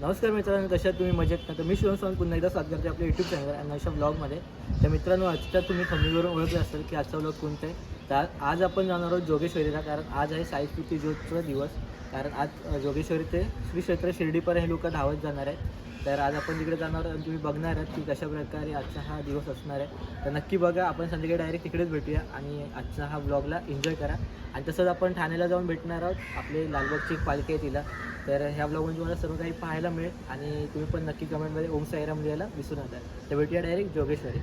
नमस्कार मित्रांनो कशा तुम्ही? मजेत ना तर मी शिवम सावंत पुन्हा एकदा स्वागत करते आपल्या यूट्यूब चॅनल आणि अशा ब्लॉगमध्ये तर मित्रांनो आजच्या तुम्ही थंबीवरून ओळखले असेल की आजचा ब्लॉग कोणता आहे? तर आज- आपण जाणार आहोत जोगेश्वरीला कारण आज आहे साईस्कृती ज्योतचा दिवस. कारण आज जोगेश्वरी ते श्री क्षेत्र शिर्डीपर्यंत हे लोक धावत जाणार आहेत. तर आज आपण तिकडे जाणार आहोत तुम्ही बघणार आहात की कशा प्रकारे आजचा हा दिवस असणार आहे. तर नक्की बघा आपण संध्याकाळी डायरेक्ट तिकडेच भेटूया आणि आजचा हा ब्लॉगला एन्जॉय करा. आणि तसंच आपण ठाण्याला जाऊन भेटणार आहोत. आपले लालबागची एक पालखी आहे तिला. तर ह्या ब्लॉगमध्ये तुम्हाला सर्व काही पाहायला मिळेल आणि तुम्ही पण नक्की कमेंटमध्ये ओम साईराम लिहायला विसरू नका. तर भेटूया डायरेक्ट जोगेश्वरी.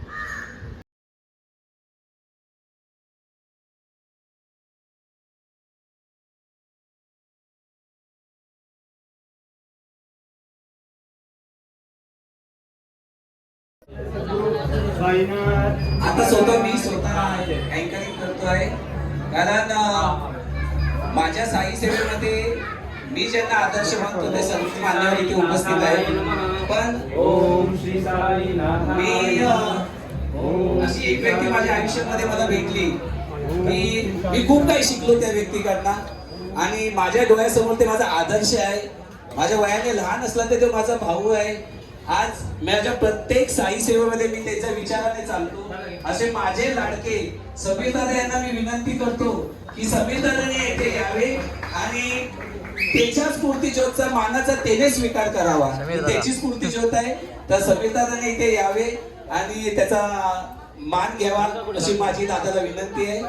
आता स्वतः मी स्वतः अँकरिंग करतोय. कारण माझ्या साई सेवेमध्ये मी ज्यांना आदर्श मानतो ते सर्व मान्यवर इथे उपस्थित आहेत पण ओम श्री साईनाथ मी अशी एक व्यक्ती माझ्या आयुष्यामध्ये मला भेटली की मी खूप काही शिकलो त्या व्यक्तीकडनं. आणि माझ्या डोळ्यासमोर ते माझा आदर्श आहे. माझ्या वयाने लहान असला तर तो माझा भाऊ आहे. आज माझ्या प्रत्येक साई सेवेमध्ये मी त्याच्या विचाराने चालतो. असे माझे लाडके समीर दादा यांना मी विनंती करतो की समीर दादाने येथे यावे आणि त्याच्या स्फूर्ती ज्योतचा मानाचा त्याने स्वीकार करावा. त्याची स्फूर्ती ज्योत आहे. तर समीर दादाने इथे यावे आणि त्याचा मान घ्यावा अशी माझी दादाला विनंती आहे.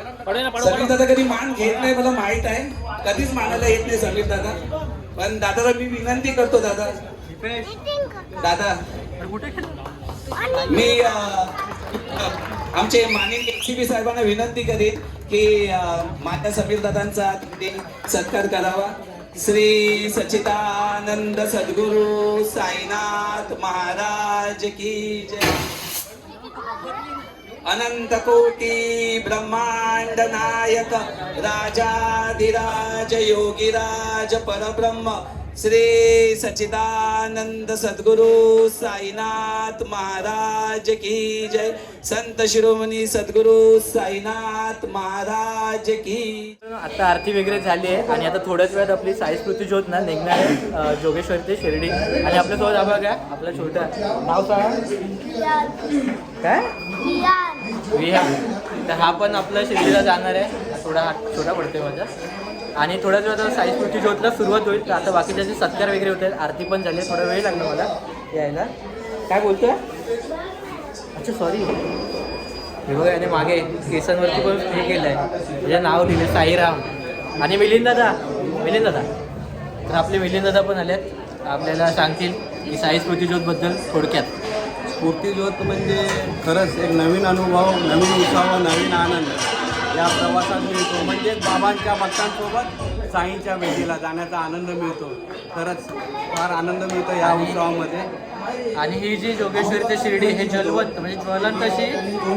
समीर दादा कधी मान घेत नाही मला माहीत आहे. कधीच मानायला येत नाही समीर दादा. पण दादाला मी विनंती करतो दादा. दादा. मी आमचे माननीय एसीबी साहेबांना विनंती करीन की माझ्या समीर दादांचा सत्कार करावा. श्री सचिदानंद सद्गुरु साईनाथ महाराज की जय. अनंत कोटी ब्रह्मांड नायक राजाधिराज योगीराज परब्रह्म श्री सच्चिदानंद सद्गुरु साईनाथ महाराज की जय. संत शिरोमणी सद्गुरु साईनाथ महाराज की आता आरती वगैरे झाली आहे आणि आता थोड्याच वेळात आपली साईस्कृती ज्योत ना निघणार आहे जोगेश्वरी ते शिर्डी. आणि आपल्यासोबत आबा काय आपला छोटा नाव सांगा. काय? विहान तर हा पण आपला शिर्डीला जाणार आहे. थोडा छोटा पडतोय माझा. आणि थोड्याच वेळात साई स्फूर्ती ज्योतला सुरुवात होईल. तर आता बाकीच्याचे सत्कार वगैरे होत आहेत आरती पण झाली थोडा वेळ लागला मला यायला. काय बोलतोय? अच्छा सॉरी हे बघा याने मागे केसांवरती पण हे केलं आहे त्याचं नाव लिहिलं साईराम. आणि मिलिंद दादा मिलिंद दादा तर आपले मिलिंद दादा पण आहेत आपल्याला सांगतील की साई स्मृती ज्योतबद्दल थोडक्यात. स्फूर्तीज्योत म्हणजे खरंच एक नवीन अनुभव नवीन उत्साह नवीन आनंद. या प्रवासात मिळतो. म्हणजे बाबांच्या भक्तांसोबत साईंच्या भेटीला जाण्याचा आनंद मिळतो. खरंच फार आनंद मिळतो या उत्सवामध्ये. आणि ही जी जोगेश्वरीची शिर्डी हे जलवंत म्हणजे ज्वलंत अशी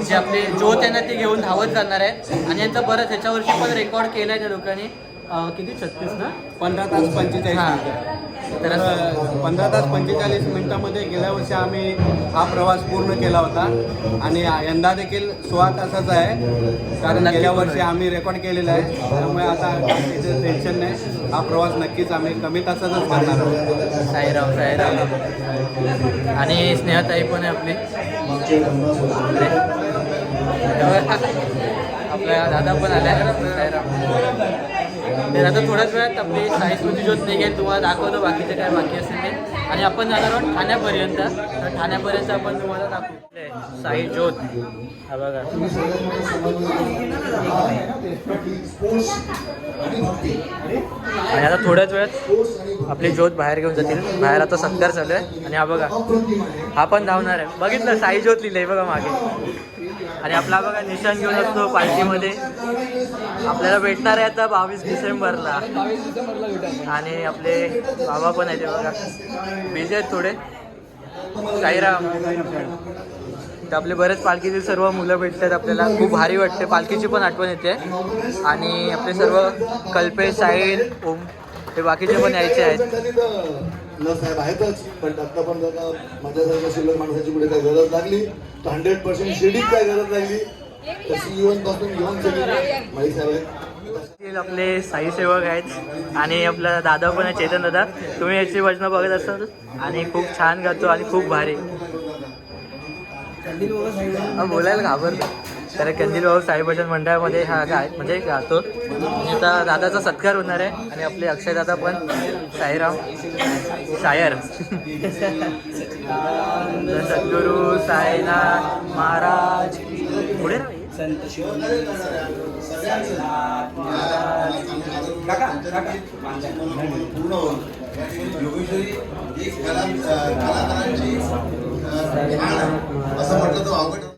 जी आपली ज्योत आहे ना ती घेऊन धावत जाणार आहे. आणि यांचं बरंच ह्याच्या वर्षी पण रेकॉर्ड केलं आहे त्या लोकांनी. अं, किती? छत्तीस ना? पंधरा तास पंचेचाळीस हां. मिनिटं. तर पंधरा तास पंचेचाळीस मिनिटामध्ये गेल्या वर्षी आम्ही हा प्रवास पूर्ण केला होता. आणि यंदा देखील सोळा तासाचा आहे. कारण गेल्या वर्षी. आम्ही रेकॉर्ड केलेला आहे. त्यामुळे आता तिथे टेन्शन नाही. हा प्रवास नक्कीच आम्ही कमी तासातच करणार आहोत. साईराम साईराम आणि स्नेहताई पण आहे आपली. आपल्या दादा पण आल्या. साईराम तर आता थोड्याच वेळात आपली साई स्मृती ज्योत निघेल तुम्हाला दाखवतो बाकीचे काय बाकी असेल ते. आणि आपण जाणार आहोत ठाण्यापर्यंत. तर ठाण्यापर्यंत आपण तुम्हाला दाखवू साई ज्योत. हा बघा. आणि आता थोड्याच वेळात आपली ज्योत बाहेर घेऊन जातील. बाहेर आता सत्कार चालू आहे. आणि हा बघा. हा पण धावणार आहे. बघितलं साई ज्योत लिहिलंय बघा मागे. आणि आपला बघा निशाण घेऊन असतो पार्टीमध्ये. आपल्याला भेटणार आहे आता बावीस डिसेंबरला. आणि आपले बाबा पण आहेत बघा. बिझी आहेत थोडे. साईराम. तर आपले बरेच पालखीतील सर्व मुलं भेटतात आपल्याला. खूप भारी वाटते. पालखीची पण आठवण येते. आणि आपले सर्व कल्पेश साहिल ओम हे बाकीचे पण यायचे आहेत. न साहेब आहेतच पण आता पण जर का माझ्यासारख्या शिल्लक माणसाची पुढे काय गरज लागली तर हंड्रेड पर्सेंट शिडीत काय गरज लागली. तर सी पासून घेऊन सगळी माहिती साहेब आहेत. आपले साई सेवक आहेत आणि आपला दादा पण आहे चेतन दादा. तुम्ही याची वचनं बघत असाल आणि खूप छान गातो आणि खूप भारी. बोलायला घाबरतो. तर कंदील भाऊ साई भजन मंडळामध्ये हा गाय म्हणजे गातो. आता दादाचा सत्कार होणार आहे आणि आपले अक्षय दादा पण साईराम. शायर सद्गुरू साईनाथ महाराज. पुढे पूर्ण असं म्हटलं तर अवघड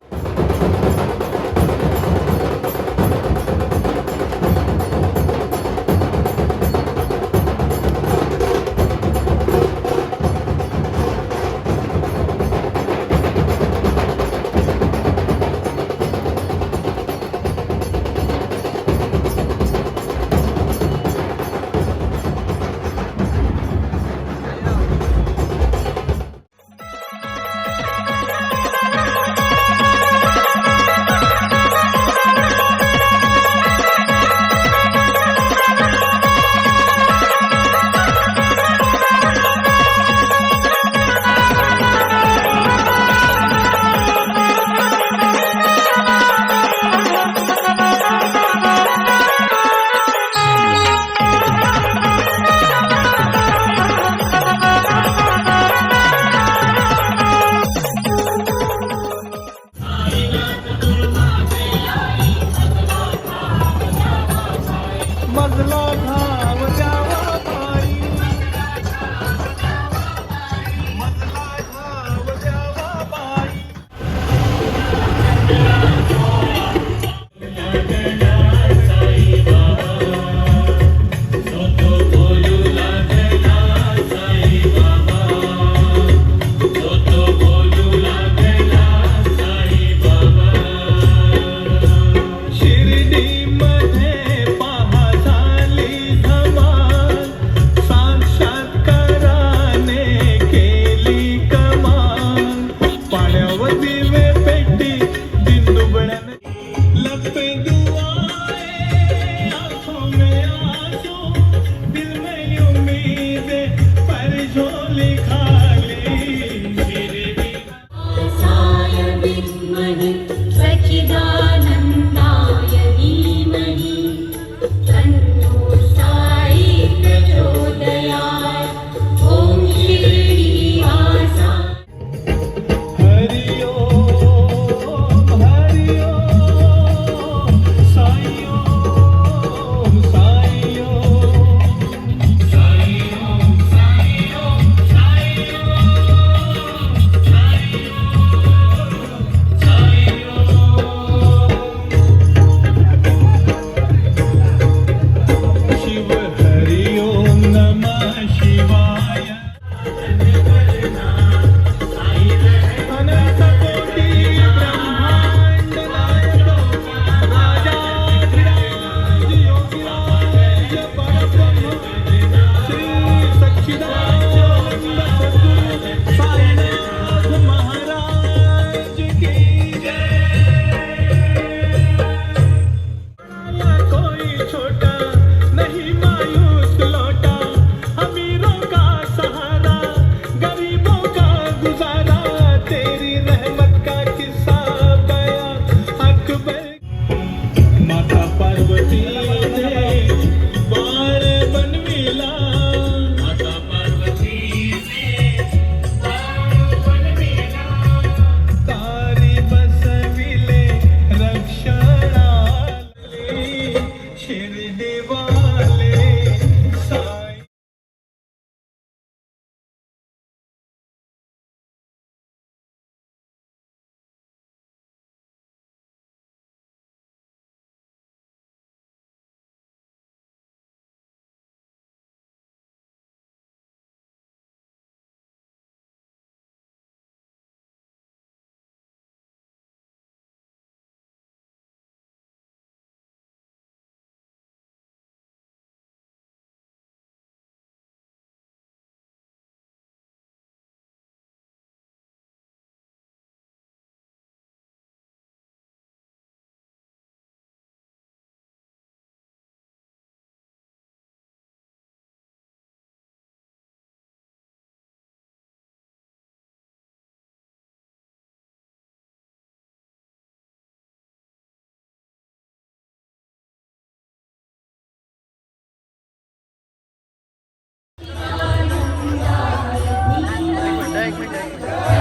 एक मिनिट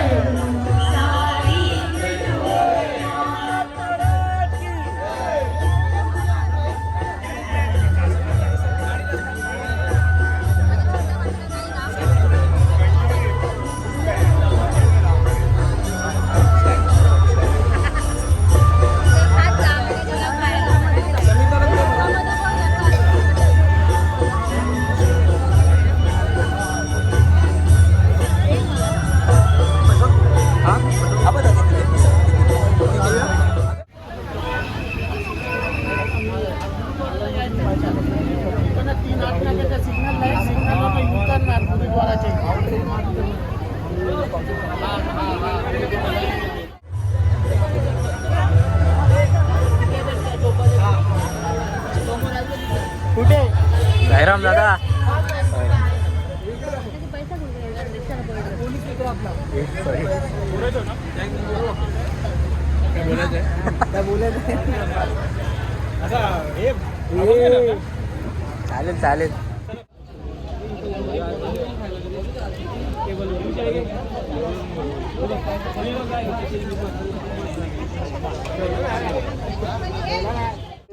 साईराम दादा. चालेल चालेल.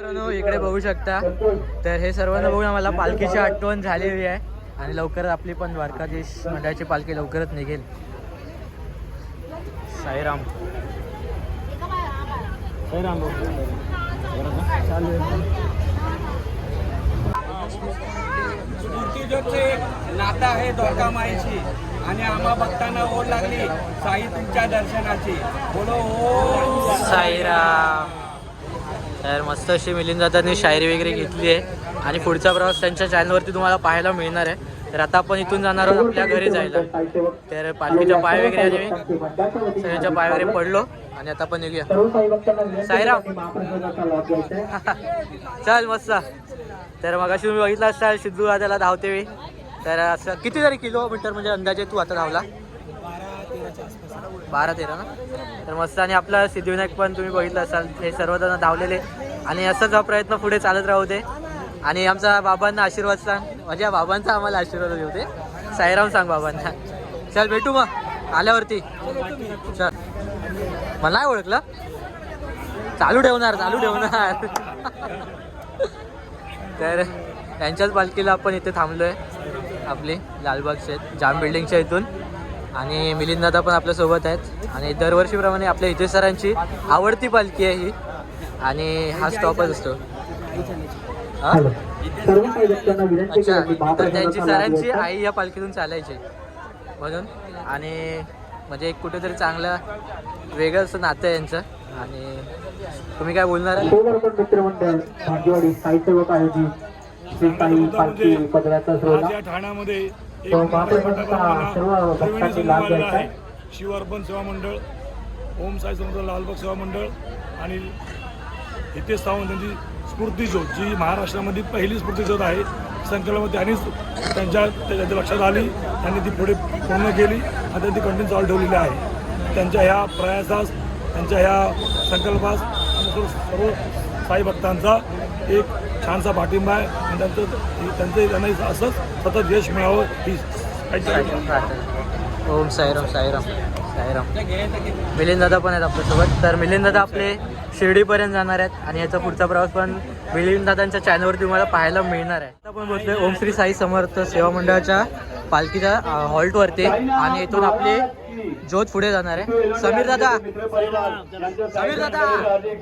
मित्रांनो इकडे बघू शकता. तर हे सर्वांना बघून आम्हाला पालखीची आठवण झालेली आहे. आणि लवकरच आपली पण द्वारकाधीश मंडळाची पालखी लवकरच निघेल. साईराम. साईराम नातं आहे द्वारका माईची आणि आम्हा भक्तांना ओढ लागली साई तुमच्या दर्शनाची. बोलो ओ. साईराम. तर मस्त अशी मिलिंद दादांनी शायरी वगैरे घेतली आहे. आणि पुढचा प्रवास त्यांच्या चॅनलवरती तुम्हाला पाहायला मिळणार आहे. तर आता आपण इथून जाणार आहोत आपल्या घरी जायला. तर पालखीच्या पाय वगैरे आणि सगळ्यांच्या पाय वगैरे पडलो आणि आता आपण निघूया. साईराम. चल मस्त. तर मग तुम्ही बघितलं असाल सिद्धू दादाला धावते तर असं किती तरी किलोमीटर म्हणजे अंदाजे तू आता धावला? बारा तेरा ना? तर मस्त आणि आपला सिद्धिविनायक पण तुम्ही बघितलं असाल हे सर्वजण धावलेले. आणि असंच हा प्रयत्न पुढे चालत राहू दे. आणि आमचा बाबांना आशीर्वाद सांग. माझ्या बाबांचा आम्हाला आशीर्वाद देऊ दे. साईराम सांग बाबांना. चल भेटू मग. आल्यावरती. चल. मला नाही ओळखलं. चालू ठेवणार चालू ठेवणार. तर त्यांच्याच पालखीला आपण इथे थांबलोय. आपली लालबाग शेत जाम बिल्डिंगच्या इथून. आणि मिलिंद दादा पण आपल्यासोबत आहेत. आणि दरवर्षीप्रमाणे आपल्या इथे सरांची आवडती पालखी आहे ही. आणि हा स्टॉपच असतो. हा? अच्छा. तर त्यांची सरांची आई या पालखीतून चालायची. म्हणून. आणि म्हणजे एक कुठेतरी चांगलं वेगळं असं नातं आहे यांचं. आणि तुम्ही काय बोलणार मित्रमंडळ ठाण्यामध्ये एक आहे. शिव अर्पण सेवा मंडळ ओम साई समुद्र लालबाग सेवा मंडळ आणि हितेश सावंत त्यांची स्फूर्ती ज्योत जी महाराष्ट्रामध्ये पहिली स्फूर्ती ज्योत आहे संकलनामध्ये आणि त्यांच्या त्यांच्या लक्षात आली त्यांनी ती पुढे पूर्ण केली आणि त्यांनी कंटिन्यू चालू ठेवलेली आहे त्यांच्या ह्या प्रयासास त्यांच्या ह्या संकल्पास आणि सर्व सर्व साई भक्तांचा एक छानसा पाठिंबा आहे. आणि त्यांचं त्यांचं त्यांना असंच सतत यश मिळावं ही ओम साईराम साईराम साईराम. मिलिंद दादा पण आहेत आपल्यासोबत. तर मिलिंद दादा आपले शिर्डीपर्यंत जाणार आहेत आणि याचा पुढचा प्रवास पण मिलिंद दादांच्या चॅनलवरती तुम्हाला पाहायला मिळणार आहे. आता आपण बोलतोय ओम श्री साई समर्थ सेवा मंडळाच्या पालखीच्या हॉल्टवरती आणि इथून आपले ज्योत पुढे जाणार आहे. समीर दादा. समीर दादा.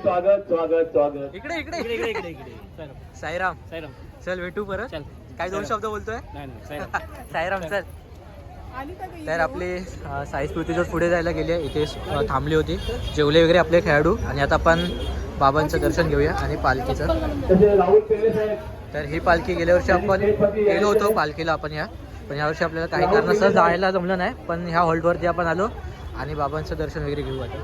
स्वागत स्वागत स्वागत इकडे. इकडे इकडे इकडे इकडे. साईराम. साईराम. चल भेटू परत. काय दोन शब्द बोलतोय? साईराम. चल. तर आपली साई स्मृती जर पुढे जायला गेली इथे थांबली होती. जेवले वगैरे आपले खेळाडू. आणि आता आपण बाबांचं दर्शन घेऊया आणि पालखीचं. तर ही पालखी गेल्या वर्षी आपण गेलो होतो. पालखीला आपण या. पण यावर्षी आपल्याला काही कारणास्तव जायला जमलं नाही पण ह्या हॉल्टवरती आपण आलो आणि बाबांचं दर्शन वगैरे घेऊ आता.